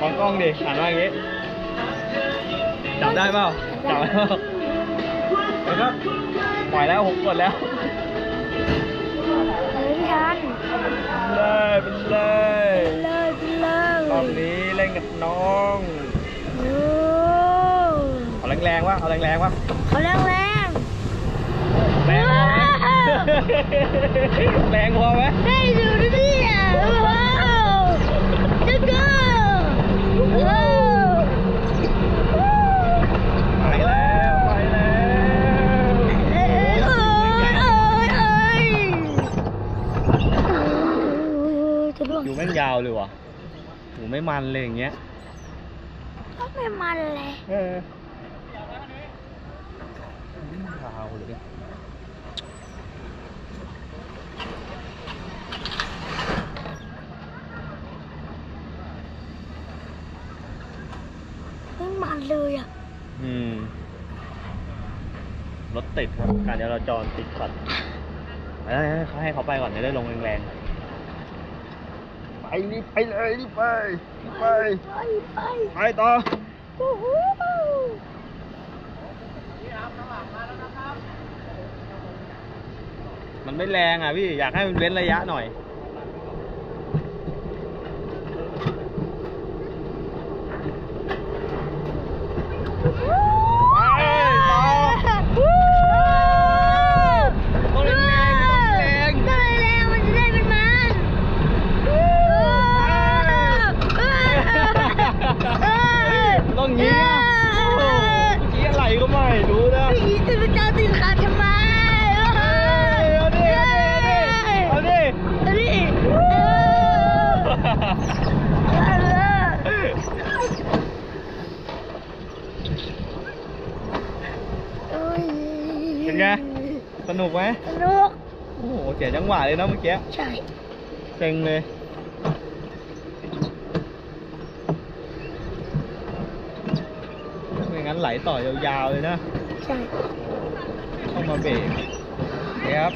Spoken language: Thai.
มองกล้องดิหันมาอย่างงี้จับได้เปล่าจับได้เปล่าแล้วก็ปล่อยแล้วผมกดแล้วเฮ้ยยันเลยเป็นเลยเลยไปเลยรอบนี้เล่นกับน้องโอ้เอาแรงๆวะเอาแรงๆวะเขาแรงแรงแรงพอไหมแรงพอไหมให้ดูดิเนี่ยว้าวจะเกิโอ้ ไปแล้วไปแล้ว เอ้ยเอ้ยเอ้ยเอ้ย จะล่วงอยู่แม่งยาวเลยว่ะหูไม่มันเลยอย่างเงี้ย ก็ไม่มันเลยเออยาวเลยไม่มันเลยอะอืม รถติดครับการจราจรติดขัดไปแล้วเขาให้เขาไปก่อนจะได้ลงแรงๆไป รีบไปเลยรีบไปรีบไปไปไปไปต่อโอ้โหมันไม่แรงอะพี่ อยากให้มันเว้นระยะหน่อย ไปต่อ ต้องแรงๆต้องแรง ต้องแรงมันจะได้เป็นมันเออ ต้องงี้อะโอ้โหเมื่อกี้อะไรก็ไม่รู้นะ พี่จะไปเจ้าติดขาดทำไม เอาดิเอาดิเอาดิ เอาดิ เออเป็นไง สนุกไหมสนุก โอ้โหเสียจังหวะเลยนะเมื่อกี้ ใช่ เซ็งเลย ไม่งั้นไหลต่อยาวๆเลยนะ ใช่ ต้องมาเบรกโอเคครับ